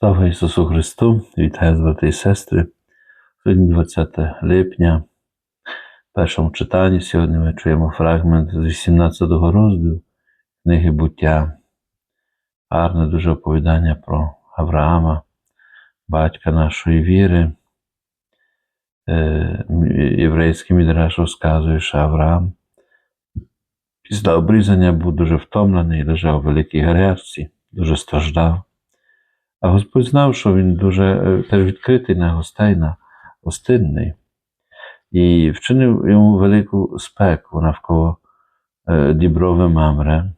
Слава Ісусу Христу! Вітаю брати і сестри. Сьогодні 20 липня. В першому читанні сьогодні ми чуємо фрагмент з 18 го розділу книги буття. Гарне дуже оповідання про Авраама, батька нашої віри. Е, Єврейський мідраш розказує, що Авраам після обрізання був дуже втомлений, лежав у великій гарячці, дуже страждав. А Господь знав, що він дуже е, теж відкритий на гостей, на гостинний, і вчинив йому велику спеку навколо е, діброви Мамре,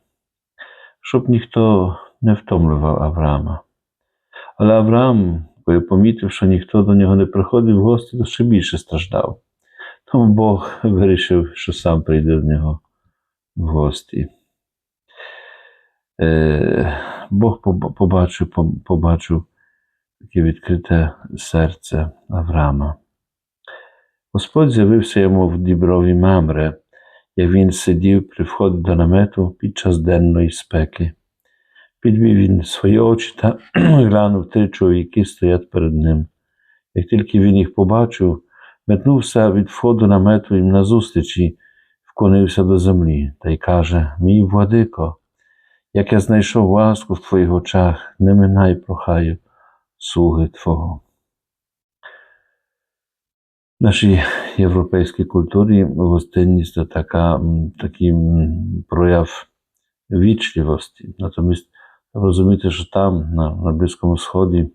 щоб ніхто не втомлював Авраама. Але Авраам, коли помітив, що ніхто до нього не приходив в гості, то ще більше страждав. Тому Бог вирішив, що сам прийде до нього в гості. Е, Бог побачив, побачив таке відкрите серце Авраама. Господь з'явився йому в діброві Мамре, як він сидів при вході до намету під час денної спеки. Підвів він свої очі та глянув три чоловіки стоять перед ним. Як тільки він їх побачив, метнувся від входу намету їм назустріч і вклонився до землі та й каже: Мій владико, як я знайшов ласку в твоїх очах, не минай, прохаю, слуги Твого. В нашій європейській культурі гостинність це така, такий прояв вічливості. Натомість розуміти, що там, на, на Близькому Сході,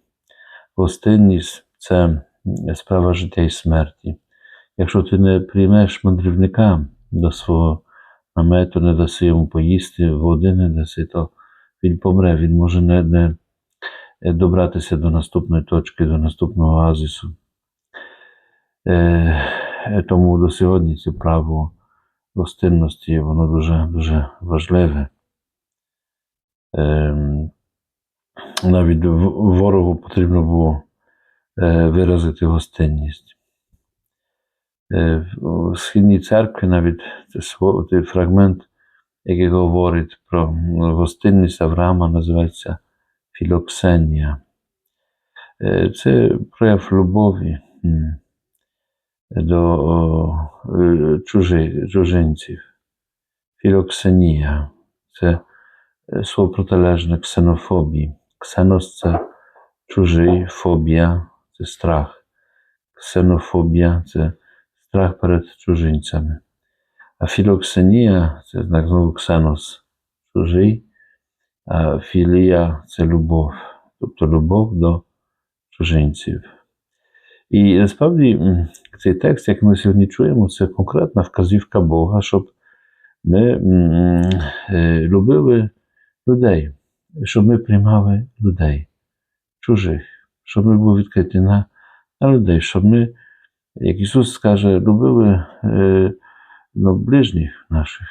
гостинність це справа життя і смерті. Якщо ти не приймеш мандрівника до свого намету, не даси йому поїсти, води не даси, то він помре, він може не, не добратися до наступної точки, до наступного оазису. Е, тому до сьогодні це право гостинності, воно дуже, дуже важливе. Е, навіть ворогу потрібно було е, виразити гостинність. Е, в Східній церкві навіть це слово- цей фрагмент, який говорить про гостинність Авраама, називається філоксенія. Е, Це прояв любові м, до о, е, чужи, чужинців. Філоксенія це е, слово протилежне ксенофобії. Ксенос це чужий, фобія це страх. Ксенофобія це страх перед чужинцями. А філоксенія це знак знову ксенос чужий, а філія це любов, тобто любов до чужинців. І насправді цей текст, як ми сьогодні чуємо, це конкретна вказівка Бога, щоб ми е, любили людей, щоб ми приймали людей, чужих, щоб ми були відкриті на, на людей, щоб ми, як Ісус скаже, любили е, ну, ближніх наших.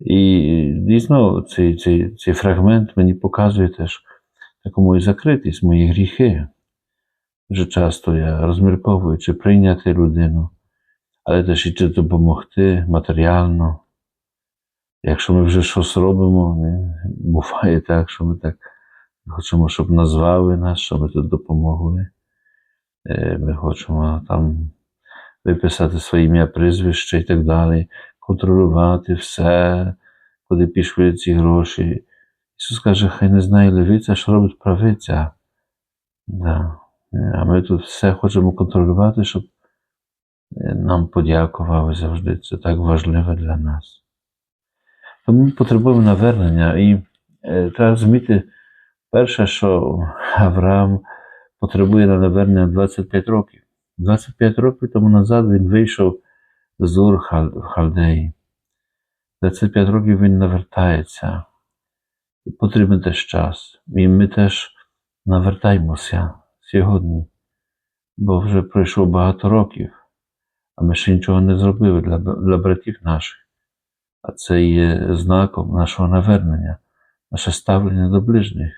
І дійсно цей, цей, цей фрагмент мені показує теж таку мою закритість, мої гріхи. Дуже часто я розмірковую, чи прийняти людину, але теж і чи допомогти матеріально. Якщо ми вже щось робимо, буває так, що ми так хочемо, щоб назвали нас, що ми тут допомогли. Е, Ми хочемо там виписати своє ім'я, прізвище і так далі, контролювати все, куди пішли ці гроші. Ісус каже, хай не знає левиця, що робить правиця. Да. А ми тут все хочемо контролювати, щоб е, нам подякували завжди. Це так важливо для нас. Тому ми потребуємо навернення. І е, треба розуміти, перше, що Авраам потребує на навернення 25 років. 25 років тому назад він вийшов з Ур Хал- Халдеї. 25 років він навертається. І потрібен теж час. І ми теж навертаємося сьогодні, бо вже пройшло багато років, а ми ще нічого не зробили для, для братів наших. А це є знаком нашого навернення, наше ставлення до ближніх,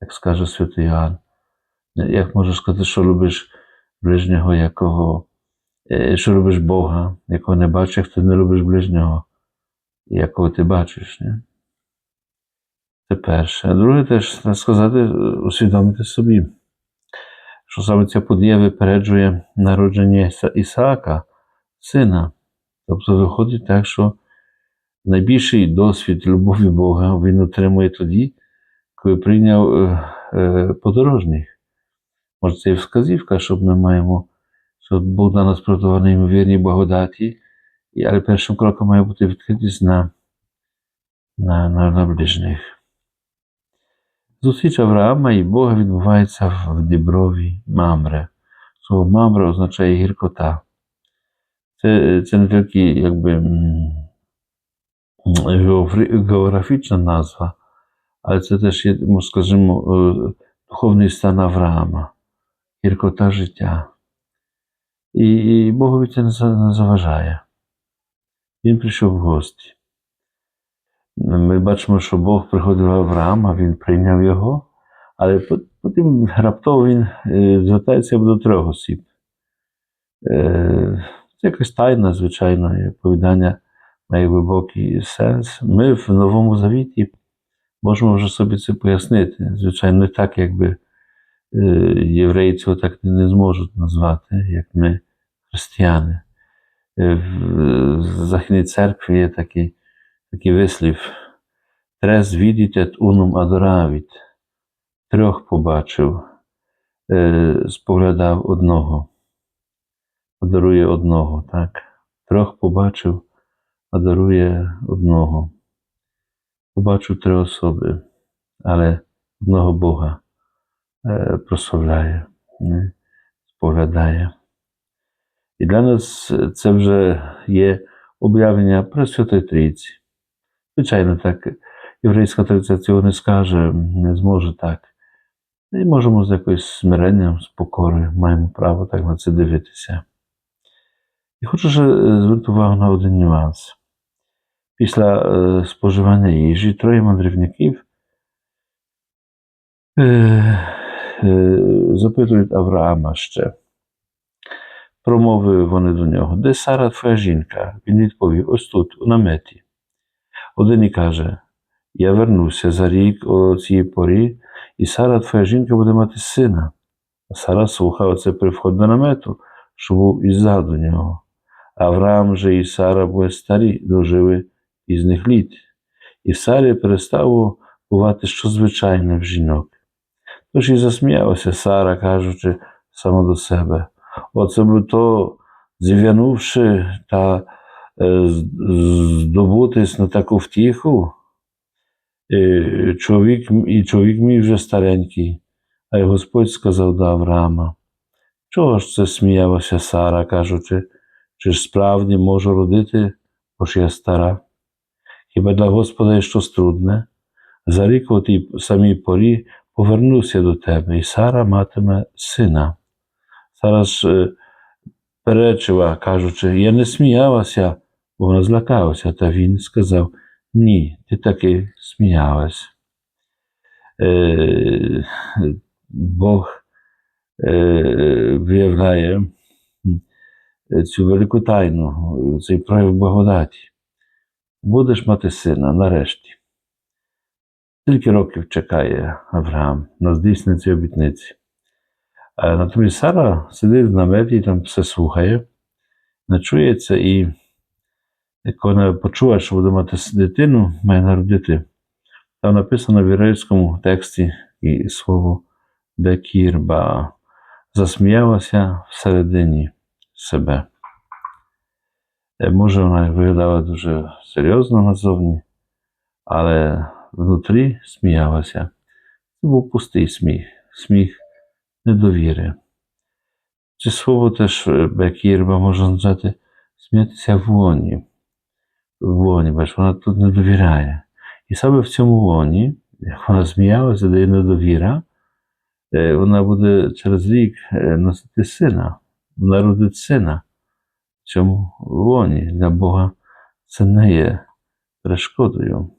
як скаже святий Іоанн. Як можеш сказати, що любиш ближнього, якого, е, що любиш Бога, якого не бачиш, ти не любиш ближнього, якого ти бачиш. Не? Це перше. А друге, теж сказати, усвідомити собі, що саме ця подія випереджує народження Ісаака, сина. Тобто виходить так, що найбільший досвід любові Бога він отримує тоді, коли прийняв е, е, подорожніх. Може, це і вказівка, щоб ми маємо, що Бог на нас продавав неймовірні благодаті, але першим кроком має бути відкритість на, на, на, на ближніх. Зустріч Авраама і Бога відбувається в Діброві Мамре. Слово Мамре означає гіркота. Це, це не тільки якби, географічна назва, але це теж скажімо, е, духовний стан Авраама, гіркота життя. І, Богові це не заважає. Він прийшов в гості. Ми бачимо, що Бог приходив до Авраама, він прийняв його, але потім раптово він е, звертається до трьох осіб. Е, Це якась тайна, звичайно, оповідання має глибокий сенс. Ми в Новому Завіті можемо вже собі це пояснити. Звичайно, не так, якби євреї цього так не зможуть назвати, як ми, християни. Е, В Західній церкві є такий, такий вислів Трес відіть et unum adoravit. Трьох побачив, е, споглядав одного. Адарує одного, так. Трьох побачив, адарує одного. Побачив три особи, але одного Бога е, прославляє, не? споглядає. І для нас це вже є об'явлення Пресвятої Трійці. Звичайно, так, єврейська традиція цього не скаже, не зможе так. І можемо з якоюсь смиренням, з покорою, маємо право так на це дивитися. І хочу ще е, звернути увагу на один нюанс. Після е, споживання їжі троє мандрівників е, е, запитують Авраама ще. Промовили вони до нього, де Сара твоя жінка? Він відповів, ось тут, у наметі. Один і каже: Я вернуся за рік о цій порі, і Сара, твоя жінка, буде мати сина. А Сара слухала це при вході до намету, що був іззаду нього. Авраам же і Сара були старі, дожили пізних літ. І в Сарі перестало бувати що звичайне в жінок. Тож і засміялася Сара, кажучи сама до себе. Оце би то, зів'янувши та е, здобутись на таку втіху, е, чоловік, і чоловік мій вже старенький, а й Господь сказав до Авраама, чого ж це сміялася Сара, кажучи, чи ж справді можу родити, бо ж я стара? Хіба для Господа є щось трудне? За рік у тій самій порі повернуся до тебе, і Сара матиме сина. Сара ж е, перечила, кажучи, я не сміялася, бо вона злякалася, та він сказав, ні, ти таки сміялась. Е, Бог е, виявляє цю велику тайну, цей прояв благодаті. Будеш мати сина нарешті. Скільки років чекає Авраам на здійснення цієї обітниці? А натомість Сара сидить в наметі і там все слухає, не чується, і як вона почула, що буде мати дитину, має народити, там написано в єврейському тексті і слово Бекірба засміялася всередині себе. Е, Може, вона виглядала дуже серйозно назовні, але внутрі сміялася. Це був пустий сміх, сміх недовіри. Це слово теж Бекірба можна означати сміятися в лоні. В лоні, бач, вона тут не довіряє. І саме в цьому лоні, як вона сміялася, де є недовіра, е, вона буде через рік е, носити сина, вона родить сина в цьому лоні. Для Бога це не є перешкодою.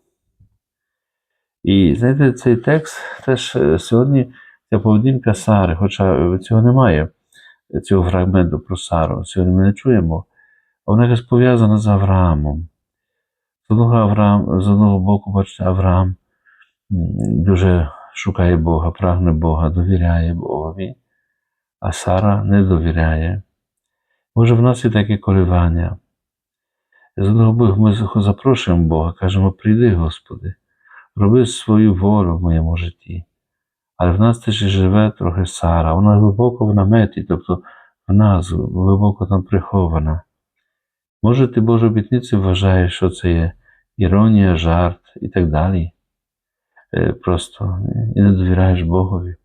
І знаєте, цей текст теж е, сьогодні ця поведінка Сари, хоча цього немає, цього фрагменту про Сару, сьогодні ми не чуємо, а вона якось пов'язана з Авраамом. З одного, Авраам, з одного боку, бачите, Авраам дуже шукає Бога, прагне Бога, довіряє Богові, а Сара не довіряє. Може, в нас є такі коливання. З одного боку, ми запрошуємо Бога, кажемо, прийди, Господи, роби свою волю в моєму житті. Але в нас теж і живе трохи Сара, вона глибоко в наметі, тобто в нас глибоко там прихована. Може, ти Божу обітницю вважаєш, що це є іронія, жарт і так далі. Е, Просто і не довіряєш Богові.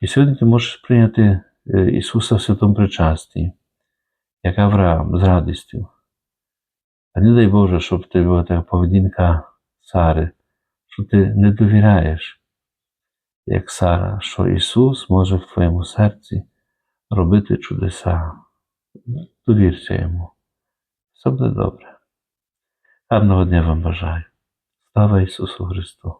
І сьогодні ти можеш прийняти е, Ісуса в святому причасті, як Авраам, з радістю. А не дай Боже, щоб ти була така поведінка Сари, що ти не довіряєш, як Сара, що Ісус може в твоєму серці робити чудеса. Довірся йому. Все буде добре. Гарного дня вам бажаю. Слава Ісусу Христу!